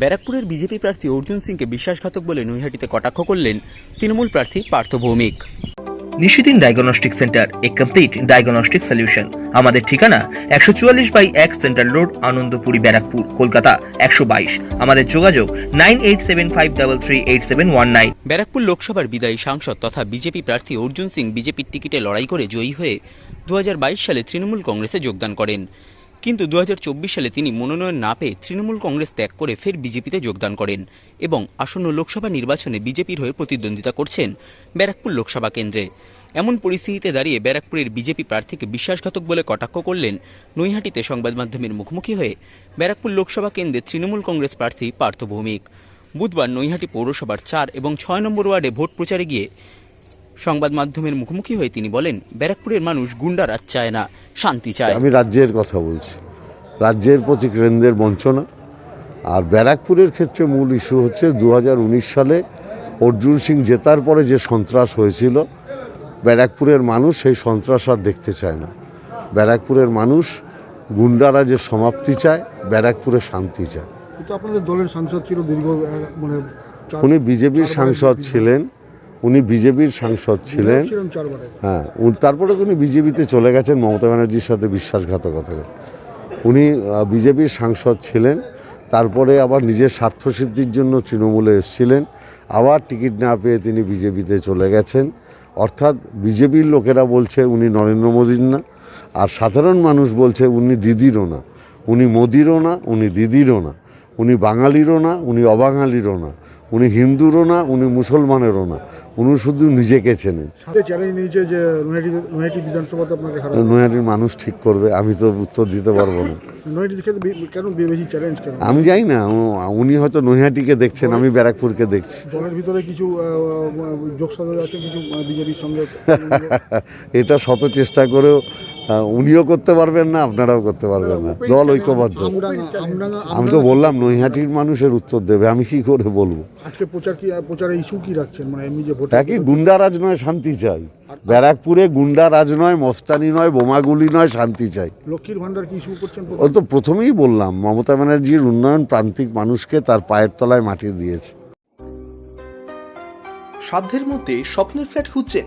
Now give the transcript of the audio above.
ব্যারাকপুরের বিজেপি প্রার্থী অর্জুন সিংকে বিশ্বাসঘাতক বলে নৈহাটিতে কটাক্ষ করলেন তৃণমূল প্রার্থী পার্থ ভৌমিক। নিশিদিন ডায়াগনস্টিক সেন্টার এ কমপ্লিট ডায়াগনস্টিক সলিউশন। আমাদের ঠিকানা একশো চুয়াল্লিশ বাই এক সেন্ট্রাল রোড আনন্দপুরি ব্যারাকপুর কলকাতা একশো বাইশ। আমাদের যোগাযোগ nine eight seven five double three eight seven one nine. Barrackpore লোকসভার বিদায়ী সাংসদ তথা বিজেপি প্রার্থী অর্জুন সিং বিজেপির টিকিটে লড়াই করে জয়ী হয়ে দু হাজার বাইশ সালে তৃণমূল কংগ্রেসে যোগদান করেন। কিন্তু দু হাজার চব্বিশ সালে তিনি মনোনয়ন না পেয়ে তৃণমূল কংগ্রেস ত্যাগ করে ফের বিজেপিতে যোগদান করেন এবং আসন্ন লোকসভা নির্বাচনে বিজেপির হয়ে প্রতিদ্বন্দ্বিতা করছেন ব্যারাকপুর লোকসভা কেন্দ্রে। এমন পরিস্থিতিতে দাঁড়িয়ে ব্যারাকপুরের বিজেপি প্রার্থীকে বিশ্বাসঘাতক বলে কটাক্ষ করলেন নৈহাটিতে সংবাদ মাধ্যমের মুখোমুখি হয়ে ব্যারাকপুর লোকসভা কেন্দ্রে তৃণমূল কংগ্রেস প্রার্থী পার্থ ভৌমিক। বুধবার নৈহাটি পৌরসভার চার এবং ছয় নম্বর ওয়ার্ডে ভোট প্রচারে গিয়ে সংবাদ মাধ্যমের মুখোমুখি হয়ে তিনি বলেন, ব্যারাকপুরের মানুষ গুন্ডা রাজ চায় না। শান্তি চায় আমি রাজ্যের কথা বলছি। রাজ্যের প্রতি কেন্দ্রের বঞ্চনা। আর ব্যারাকপুরের ক্ষেত্রে মূল ইস্যু হচ্ছে দু হাজার উনিশ সালে অর্জুন সিং জেতার পরে যে সন্ত্রাস হয়েছিল ব্যারাকপুরের মানুষ সেই সন্ত্রাস আর দেখতে চায় না। ব্যারাকপুরের মানুষ গুন্ডারা যে সমাপ্তি চায় ব্যারাকপুরে শান্তি চায়। আপনাদের দলের সাংসদ ছিল দীর্ঘ মানে উনি বিজেপির সাংসদ ছিলেন। উনি বিজেপির সাংসদ ছিলেন। হ্যাঁ তারপরে উনি বিজেপিতে চলে গেছেন মমতা ব্যানার্জির সাথে বিশ্বাসঘাতকতা উনি বিজেপির সাংসদ ছিলেন তারপরে আবার নিজের স্বার্থসিদ্ধির জন্য তৃণমূলে এসেছিলেন আবার টিকিট না পেয়ে তিনি বিজেপিতে চলে গেছেন। অর্থাৎ বিজেপির লোকেরা বলছে উনি নরেন্দ্র মোদীর না আর সাধারণ মানুষ বলছে উনি দিদিরও না। উনি মোদিরও না উনি দিদিরও না। উনি বাঙালিরও না উনি অবাঙালিরও না। উনি হিন্দুরও না উনি মুসলমানেরও না। উনি শুধু নিজেকে চেনেন। নৈহাটির মানুষ ঠিক করবে আমি তো উত্তর দিতে পারব না। আমি জানি না উনি হয়তো নৈহাটিকে দেখছেন আমি ব্যারাকপুরকে দেখছি। দলের ভিতরে কিছু আছে কিছু বিজেপির সঙ্গে? এটা শত চেষ্টা করেও উনিও করতে পারবেন না আপনারাও করতে পারবেন না। দল ঐক্যবদ্ধ। আমি তো বললাম নৈহাটির মানুষের উত্তর দেবে আমি কি করে বলব? আজকে প্রচার কি প্রচারে ইস্যু কি রাখছেন? মানে এমনি যে ভোট একই গুন্ডারাজ নয় শান্তি চাই। ব্যারাকপুরে গুন্ডারাজ নয় মস্তানি নয় বোমাগুলি নয় শান্তি চাই। লক্ষ্মীর ভান্ডার কি ইস্যু করছেন ও তো প্রথমেই বললাম মমতা ব্যানার্জির উন্নয়ন প্রান্তিক মানুষকে তার পায়ের তলায় মাটি দিয়েছে। সাধ্যের মধ্যে স্বপ্নের ফ্ল্যাট খুঁজছেন